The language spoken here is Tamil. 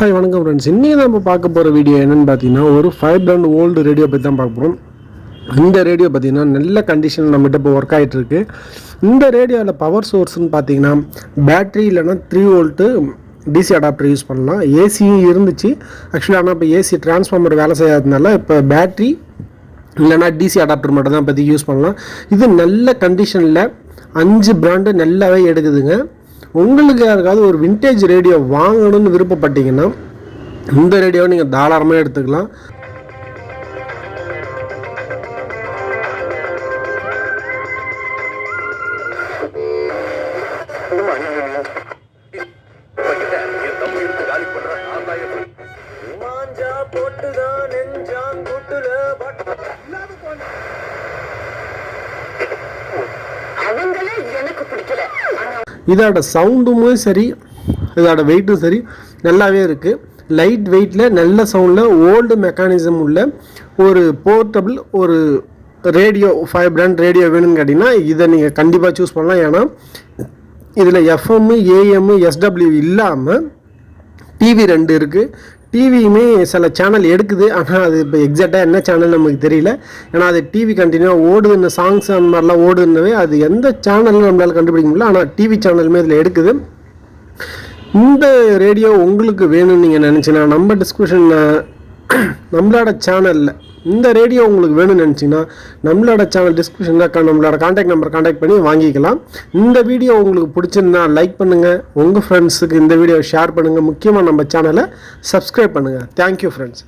ஹாய் வணக்கம் ஃப்ரெண்ட்ஸ் இன்றைக்கி நம்ம பார்க்க போகிற வீடியோ என்னென்னு பார்த்தீங்கன்னா ஒரு ஃபைவ் பிராண்ட் ஓல்டு ரேடியோ பற்றி தான் பார்க்க போகிறோம் இந்த ரேடியோ பார்த்தீங்கன்னா நல்ல கண்டிஷன் நம்மகிட்ட இப்போ ஒர்க் ஆகிட்டுருக்கு இந்த ரேடியோவில் பவர் சோர்ஸ்னு பார்த்தீங்கன்னா பேட்ரி இல்லைன்னா three volt DC adapter use பண்ணலாம். ஏசியும் இருந்துச்சு. ஆக்சுவலி ஆனால் இப்போ ஏசி டிரான்ஸ்ஃபார்மர் வேலை செய்யாததுனால இப்போ பேட்ரி இல்லைனா டிசி அடாப்டர் மட்டும் தான் பற்றி யூஸ் பண்ணலாம். இது நல்ல கண்டிஷனில் அஞ்சு பிராண்டு நல்லாவே எடுக்குதுங்க. உங்களுக்கு யாருக்காவது ஒரு விண்டேஜ் ரேடியோ வாங்கணும்னு விருப்பப்பட்டீங்கன்னா இந்த ரேடியோவை நீங்கள் தாராளமாக எடுத்துக்கலாம். போட்டுதானே? இதோட சவுண்டுமே சரி இதோட வெயிட்டும் சரி நல்லாவே இருக்குது லைட் வெயிட்டில் நல்ல சவுண்டில் ஓல்டு மெக்கானிசம் உள்ள ஒரு போர்ட்டபிள் ஒரு ரேடியோ ஃபைவ் பிராண்ட் ரேடியோ வேணும்னு கேட்டிங்கன்னா இதை நீங்கள் கண்டிப்பாக சூஸ் பண்ணலாம். ஏன்னா இதில் எஃப்எம்மு ஏஎம்மு எஸ்டபிள்யூ இல்லாமல் டிவி ரெண்டு இருக்குது டிவியுமே சில சேனல் எடுக்குது. ஆனால் அது இப்போ எக்ஸாக்டாக என்ன சேனல் நமக்கு தெரியல. ஏன்னா அது டிவி கண்டினியூவாக ஓடுதுன்னு சாங்ஸ் அந்த மாதிரிலாம் ஓடுதுன்னவே அது எந்த சேனல்னு நம்மளால் கண்டுபிடிக்க முடியல. ஆனால் டிவி சேனலுமே இதில் எடுக்குது. இந்த ரேடியோ உங்களுக்கு வேணும்னு நீங்கள் நினச்சினா நம்ம டிஸ்கிரிப்ஷன் நம்மளோட சேனலில் இந்த ரேடியோ உங்களுக்கு வேணும்னு நினச்சிங்கன்னா நம்மளோட சேனல் டிஸ்கிரிப்ஷனில் நம்மளோட காண்டாக்ட் நம்பர் காண்டாக்ட் பண்ணி வாங்கிக்கலாம். இந்த வீடியோ உங்களுக்கு பிடிச்சிருந்தா லைக் பண்ணுங்கள் உங்கள் ஃப்ரெண்ட்ஸுக்கு இந்த வீடியோ ஷேர் பண்ணுங்கள் முக்கியமாக நம்ம சேனலை சப்ஸ்கிரைப் பண்ணுங்கள் தேங்க்யூ ஃப்ரெண்ட்ஸ்